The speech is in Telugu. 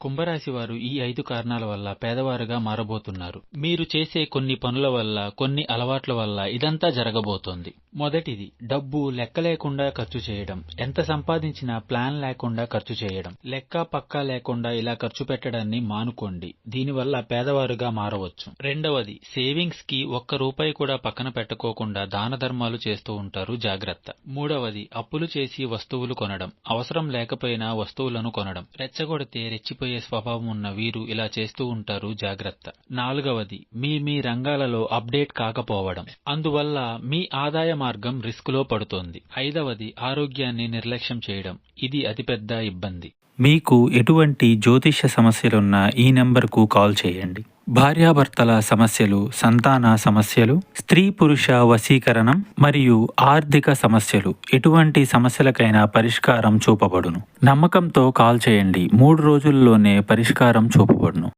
కుంభరాశి వారు ఈ ఐదు కారణాల వల్ల పేదవారుగా మారబోతున్నారు. మీరు చేసే కొన్ని పనుల వల్ల కొన్ని అలవాట్ల వల్ల ఇదంతా జరగబోతోంది. మొదటిది డబ్బు లెక్క లేకుండా ఖర్చు చేయడం. ఎంత సంపాదించినా ప్లాన్ లేకుండా ఖర్చు చేయడం. లెక్క పక్కా లేకుండా ఇలా ఖర్చు పెట్టడాన్ని మానుకోండి. దీనివల్ల పేదవారుగా మారవచ్చు. రెండవది సేవింగ్స్కి ఒక్క రూపాయి కూడా పక్కన పెట్టుకోకుండా దాన ధర్మాలు చేస్తూ ఉంటారు జాగ్రత్త. మూడవది అప్పులు చేసి వస్తువులు కొనడం. అవసరం లేకపోయినా వస్తువులను కొనడం. రెచ్చగొడితే రెచ్చిపోయి స్వభావం ఉన్న వీరు ఇలా చేస్తూ ఉంటారు జాగ్రత్త. నాలుగవది మీ మీ రంగాలలో అప్డేట్ కాకపోవడం. అందువల్ల మీ ఆదాయ మార్గం రిస్క్లో పడుతోంది. ఐదవది ఆరోగ్యాన్ని నిర్లక్ష్యం చేయడం. ఇది అతిపెద్ద ఇబ్బంది. మీకు ఎటువంటి జ్యోతిష్య సమస్యలున్నా ఈ నెంబర్కు కాల్ చేయండి. భార్యాభర్తల సమస్యలు సంతాన సమస్యలు స్త్రీ పురుష వశీకరణం మరియు ఆర్థిక సమస్యలు. ఎటువంటి సమస్యలకైనా పరిష్కారం చూపబడును. నమ్మకంతో కాల్ చేయండి. మూడు రోజుల్లోనే పరిష్కారం చూపబడును.